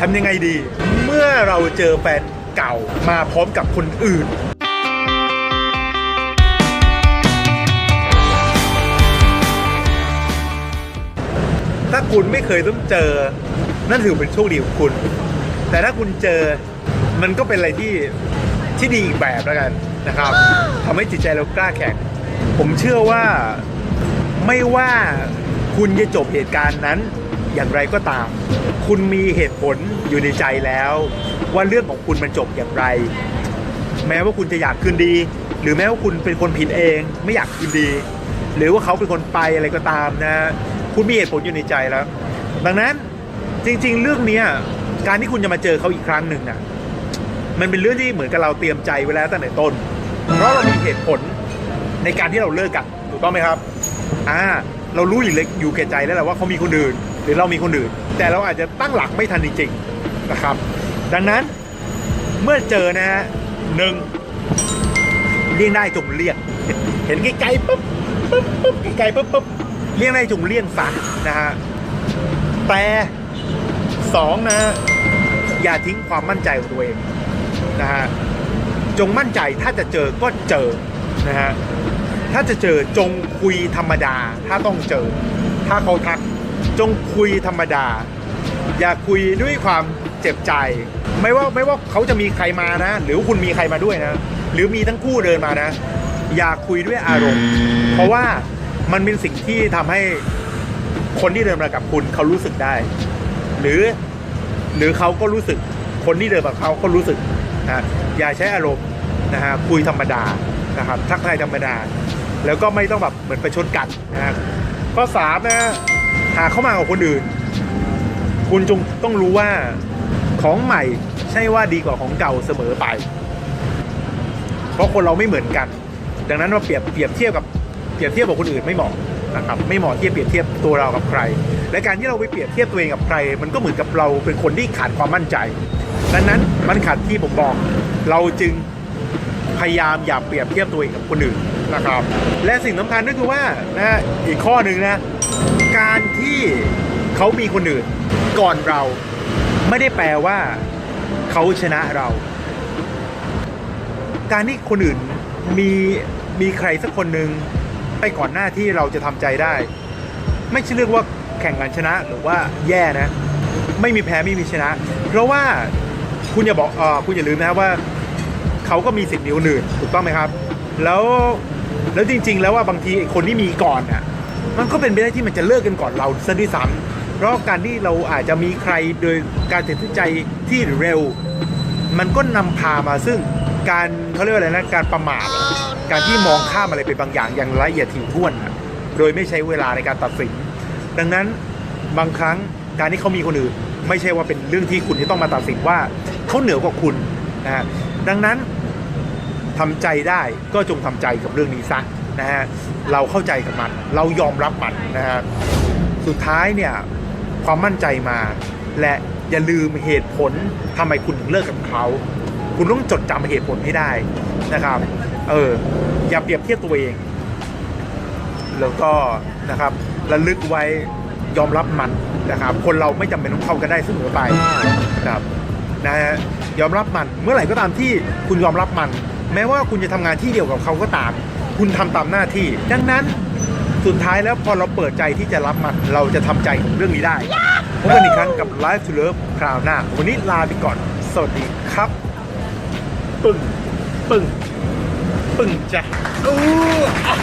ทำยังไงดี เมื่อเราเจอแฟนเก่ามาพร้อมกับคนอื่น ถ้าคุณไม่เคยต้องเจอ นั่นถือเป็นโชคดีของคุณ แต่ถ้าคุณเจอมันก็เป็นอะไรที่ที่ดีอีกแบบแล้วกันนะครับทำให้จิตใจเรากล้าแข็งผมเชื่อว่าไม่ว่าคุณจะจบเหตุการณ์นั้น อย่างไรก็ตาม คุณมีเหตุผลอยู่ในใจแล้ว ว่าเรื่องของคุณมันจบอย่างไร แม้ว่าคุณจะอยากคืนดี หรือแม้ว่าคุณเป็นคนผิดเอง ไม่อยากคืนดี หรือว่าเขาเป็นคนไปอะไรก็ตามนะ คุณมีเหตุผลอยู่ในใจแล้ว ดังนั้นจริง ๆ เรื่องนี้การที่คุณจะมาเจอเขาอีกครั้งหนึ่งนะมันเป็นเรื่องที่เหมือนกับเราเตรียมใจไว้แล้วตั้งแต่ต้น เพราะเรามีเหตุผลในการที่เราเลิกกันถูกต้องไหมครับ อ่า เรารู้อยู่เล็กอยู่แก่ใจแล้วแหละว่าเขามีคนอื่น หรือเรามีคนอื่น แต่เราอาจจะตั้งหลักไม่ทันจริงๆนะครับ ดังนั้นเมื่อเจอนะฮะหนึ่งเลี่ยงได้จงเลี่ยงเห็นไกลๆปุ๊บปุ๊บปุ๊บไกลๆปุ๊บปุ๊บเลี่ยงได้จงเลี่ยงซะนะฮะแต่สองนะฮะอย่าทิ้งความมั่นใจของตัวเองนะฮะจงมั่นใจถ้าจะเจอก็เจอนะฮะ ถ้าจะเจอจงคุยธรรมดา ถ้าต้องเจอ ถ้าเขาทักจงคุยธรรมดา อย่าคุยด้วยความเจ็บใจ ไม่ว่าไม่ว่าเขาจะมีใครมานะ หรือคุณมีใครมาด้วยนะ หรือมีทั้งคู่เดินมานะ อย่าคุยด้วยอารมณ์ เพราะว่ามันเป็นสิ่งที่ทำให้คนที่เดินมากับคุณเขารู้สึกได้ หรือหรือเขาก็รู้สึกคนที่เดินกับเขาก็รู้สึกนะอย่าใช้อารมณ์นะฮะคุยธรรมดานะครับทักทายธรรมดา แล้วก็ไม่ต้องแบบเหมือนไปชนกันนะข้อสามนะหากเข้ามากับคนอื่น คุณจงต้องรู้ว่าของใหม่ใช่ว่าดีกว่าของเก่าเสมอไป เพราะคนเราไม่เหมือนกัน ดังนั้นมาเปรียบเปรียบเทียบกับเปรียบเทียบกับคนอื่นไม่เหมาะนะครับไม่เหมาะที่จะเปรียบเทียบตัวเรากับใคร และการที่เราไปเปรียบเทียบตัวเองกับใคร มันก็เหมือนกับเราเป็นคนที่ขาดความมั่นใจ ดังนั้นมันขาดที่ผมบอก เราจึงพยายามอย่าเปรียบเทียบตัวเองกับคนอื่น นะครับ และสิ่งสำคัญก็คือว่านะฮะอีกข้อหนึ่งนะ การที่เขามีคนอื่นก่อนเราไม่ได้แปลว่าเขาชนะเรา การที่คนอื่นมีมีใครสักคนหนึ่งไปก่อนหน้าที่เราจะทำใจได้ ไม่ใช่เรื่องว่าแข่งกันชนะหรือว่าแย่นะ ไม่มีแพ้ไม่มีชนะ เพราะว่าคุณอย่าบอกอคุณอย่าลืมนะครับว่า เขาก็มีสิทธิ์มีคนอื่นถูกต้องไหมครับ แล้ว แล้วจริง ๆ แล้วว่าบางทีไอ้คนที่มีก่อนอะ มันก็เป็นไปได้ที่มันจะเลิกกันก่อนเราซะด้วยซ้ำเพราะการที่เราอาจจะมีใครโดยการตัดสินใจที่เร็ว มันก็นำพามาซึ่งการเขาเรียกว่าอะไรนะการประมาทการที่มองข้ามอะไรไปบางอย่างอย่างละเอียดถี่ถ้วนอะโดยไม่ใช้เวลาในการตัดสิน ดังนั้นบางครั้งการที่เขามีคนอื่น ไม่ใช่ว่าเป็นเรื่องที่คุณที่ต้องมาตัดสินว่าเขาเหนือกว่าคุณนะฮะดังนั้น ทำใจได้ก็จงทำใจกับเรื่องนี้ซะนะฮะเราเข้าใจกับมัน เรายอมรับมันนะฮะสุดท้ายเนี่ยความมั่นใจมา และอย่าลืมเหตุผลทำไมคุณถึงเลิกกับเขา คุณต้องจดจำเหตุผลให้ได้นะครับเอออย่าเปรียบเทียบตัวเอง แล้วก็นะครับระลึกไว้ยอมรับมันนะครับ คนเราไม่จำเป็นต้องเข้ากันได้เสมอไปนะครับนะฮะยอมรับมันเมื่อไหร่ก็ตามที่คุณยอมรับมัน แม้ว่าคุณจะทำงานที่เดียวกับเขาก็ตาม คุณทำตามหน้าที่ ดังนั้นสุดท้ายแล้วพอเราเปิดใจที่จะรับมันเราจะทำใจเรื่องนี้ได้พบกันอีกครั้งกับ Life to Love คราวหน้า วันนี้ลาไปก่อน สวัสดีครับ ปึ้งปึ้งปึ้งจ้ะอู้อะ